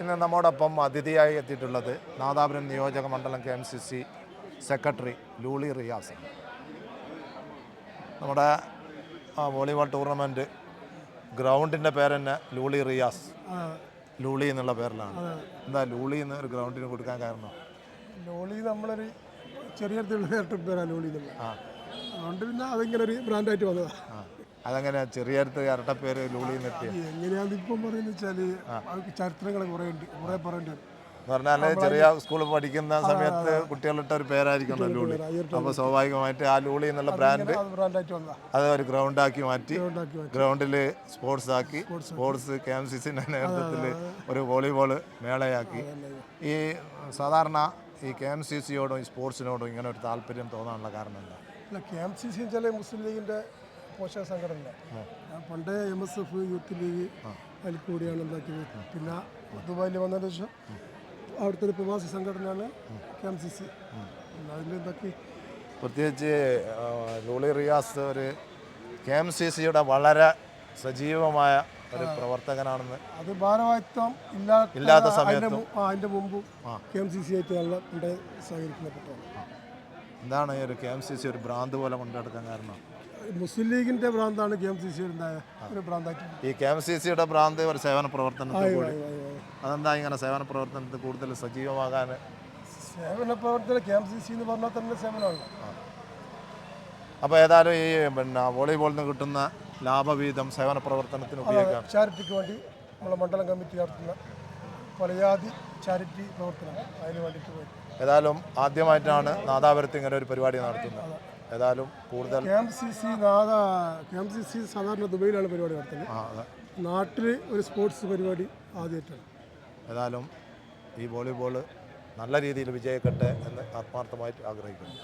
ഇന്ന് നമ്മോടൊപ്പം അതിഥിയായി എത്തിയിട്ടുള്ളത് നാദാപുരം നിയോജക മണ്ഡലം K M C C secretary Luli Riyas. നമ്മുടെ വോളിബോൾ ടൂർണമെന്റ് ഗ്രൗണ്ടിന്റെ പേര് തന്നെ ലൂളി റിയാസ്. ലൂളി എന്നുള്ള പേരിലാണ്. എന്താ ലൂളി എന്ന ഒരു ഗ്രൗണ്ടിന് കൊടുക്കാൻ കാരണം? ലോളി നമ്മളൊരു ചെറിയ നേരിട്ട് പേരാണ് ലോളി അതുകൊണ്ട് പിന്നെ അതിങ്ങനെ ഒരു ബ്രാൻഡായിട്ട് വന്നതാണ് ആ. അതങ്ങനെ ചെറിയ അടുത്ത് ഇരട്ടപ്പേര് ലൂളി നിർത്തി എങ്ങനെയാന്ന് ഇപ്പം പറയുന്നത് അവർക്ക് ചരിത്രങ്ങൾ കുറേ ഉണ്ട് കുറേ പറയേണ്ടി പറഞ്ഞാൽ ചെറിയ സ്കൂളിൽ പഠിക്കുന്ന സമയത്ത് കുട്ടികളിട്ട ഒരു പേരായിരിക്കും ലൂളി. അപ്പോൾ സ്വാഭാവികമായിട്ട് ആ ലൂളി എന്നുള്ള ബ്രാൻഡ് അത് ഒരു ഗ്രൗണ്ടാക്കി മാറ്റി. ഗ്രൗണ്ടിൽ സ്പോർട്സ് ആക്കി. സ്പോർട്സ് കെ എം സി സിന്റെ നേതൃത്വത്തിൽ ഒരു വോളിബോൾ മേളയാക്കി. ഈ സാധാരണ ഈ കെ എം സി സിയോടും ഈ സ്പോർട്സിനോടും ഇങ്ങനെ ഒരു താല്പര്യം തോന്നാനുള്ള കാരണം എന്താ? അല്ല കെ എം സി സി വെച്ചാൽ മുസ്ലിം ലീഗിന്റെ പോഷക സംഘടന പണ്ടേ M S F youth league അതിൽ കൂടിയാണ് ഉണ്ടാക്കിയത്. പിന്നെ ദുബായിൽ വന്നതിന് ശേഷം അവിടുത്തെ പ്രവാസി സംഘടനയാണ് കെ എം സി സി അതിൽ എന്താക്കി? പ്രത്യേകിച്ച് ലോളി റിയാസ് ഒരു കെ എം സി സിയുടെ വളരെ സജീവമായ ഒരു പ്രവർത്തകനാണെന്ന് അത് ഭാരവാഹിത്വം ഇല്ലാത്ത സമയത്ത്. അതിന്റെ മുമ്പും കെ എം സി സി ആയിട്ട് സഹകരിക്കുന്ന എന്താണ് ഈ ഒരു കെ എം സി സി ഒരു ഭ്രാന്ത് പോലെ കൊണ്ടെടുക്കാൻ കാരണം? മുസ്ലിം ലീഗിന്റെ ഭ്രാന്താണ് കെ എം സി സി ഒരു ഈ കെ എം സി സിയുടെ ഭ്രാന്ത് ഒരു സേവന പ്രവർത്തനത്തിൽ കൂടി. അതെന്താ ഇങ്ങനെ സേവന പ്രവർത്തനത്തിൽ കൂടുതൽ സജീവമാകാൻ? സേവന പ്രവർത്തനം കെ എം സി സി എന്ന് പറഞ്ഞാൽ തന്നെ സേവനമാണ്. അപ്പോൾ ഏതായാലും ഈ പിന്നെ വോളിബോളിൽ നിന്ന് കിട്ടുന്ന ലാഭവീതം സേവന പ്രവർത്തനത്തിന് ഉപയോഗിക്കാം. ചാരിറ്റിക്ക് വേണ്ടി നമ്മളെ മണ്ഡലം കമ്മിറ്റി നടത്തുന്ന കൊലയാതി ചാരിറ്റി പ്രവർത്തനം അതിന് വേണ്ടിയിട്ട് പോയി. ഏതായാലും ആദ്യമായിട്ടാണ് നാദാപുരത്ത് ഇങ്ങനെ ഒരു പരിപാടി നടത്തുന്നത്. ഏതായാലും കൂടുതൽ കെ എം സി സി നാദ കെ എം സി സി സാധാരണ ദുബൈയിലാണ് പരിപാടി നടത്തുന്നത്. ആ അതെ. നാട്ടിൽ ഒരു സ്പോർട്സ് പരിപാടി ആദ്യമായിട്ടാണ്. ഏതായാലും ഈ വോളിബോൾ നല്ല രീതിയിൽ വിജയിക്കട്ടെ എന്ന് ആത്മാർത്ഥമായിട്ട് ആഗ്രഹിക്കുന്നു.